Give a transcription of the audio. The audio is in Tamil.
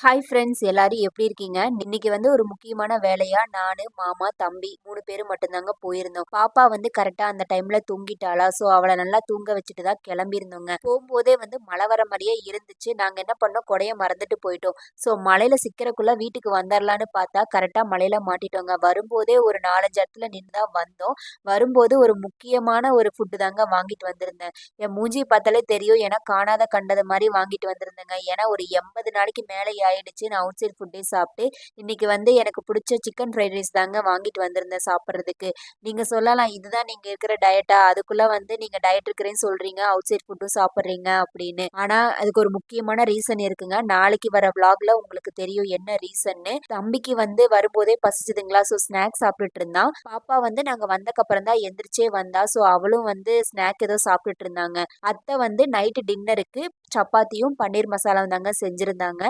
ஹாய் ஃப்ரெண்ட்ஸ் எல்லாரும் எப்படி இருக்கீங்க? இன்னைக்கு வந்து ஒரு முக்கியமான வேலையா நானு மாமா தம்பி மூணு பேரும் மட்டும்தாங்க போயிருந்தோம். பாப்பா வந்து கரெக்டா அந்த டைம்ல தூங்கிட்டாளா. ஸோ அவளை நல்லா தூங்க வச்சுட்டு தான் கிளம்பியிருந்தோங்க. போகும்போதே வந்து மழை வர மாதிரியே இருந்துச்சு. நாங்க என்ன பண்ணோம்? கொடைய மறந்துட்டு போயிட்டோம். ஸோ மலையில சிக்கிறக்குள்ள வீட்டுக்கு வந்துடலான்னு பார்த்தா கரெக்டா மலையில மாட்டிட்டோங்க. வரும்போதே ஒரு நாலஞ்சு இடத்துல நின்று தான் வந்தோம். வரும்போது ஒரு முக்கியமான ஒரு ஃபுட்டு தாங்க வாங்கிட்டு வந்திருந்தேன். என் மூஞ்சி பார்த்தாலே தெரியும். ஏன்னா காணாத கண்டது மாதிரி வாங்கிட்டு வந்திருந்தேங்க. ஏன்னா ஒரு எண்பது நாளைக்கு மேலே ஆயிடுச்சு. நான் அவுட் சைட் ஃபுட்டே சாப்பிட்டு இன்னைக்கு வந்து எனக்கு பிடிச்ச சிக்கன் ஃப்ரைட் ரைஸ் தாங்க வாங்கிட்டு வந்திருந்தேன். சாப்பிட்றதுக்கு. நீங்கள் சொல்லலாம் இதுதான் நீங்கள் இருக்கிற டயட்டா அதுக்குள்ளே வந்து நீங்கள் டயட் இருக்கிறேன்னு சொல்கிறீங்க அவுட் சைட் ஃபுட்டும் சாப்பிட்றீங்க அப்படின்னு. ஆனால் அதுக்கு ஒரு முக்கியமான ரீசன் இருக்குங்க. நாளைக்கு வர vlogல உங்களுக்கு தெரியும் என்ன ரீசன்னு தம்பிக்கு வந்து வரும்போதே பசிச்சதுங்களா? ஸோ ஸ்நாக்ஸ் சாப்பிட்டுட்டு இருந்தான். பாப்பா வந்து நாங்கள் வந்தக்கப்புறம் தான் எந்திரிச்சே வந்தா. ஸோ அவளும் வந்து ஸ்நாக் ஏதோ சாப்பிட்டுட்டு இருந்தாங்க. அத்தை வந்து நைட்டு டின்னருக்கு சப்பாத்தியும் பன்னீர் மசாலாவும் தாங்க செஞ்சுருந்தாங்க.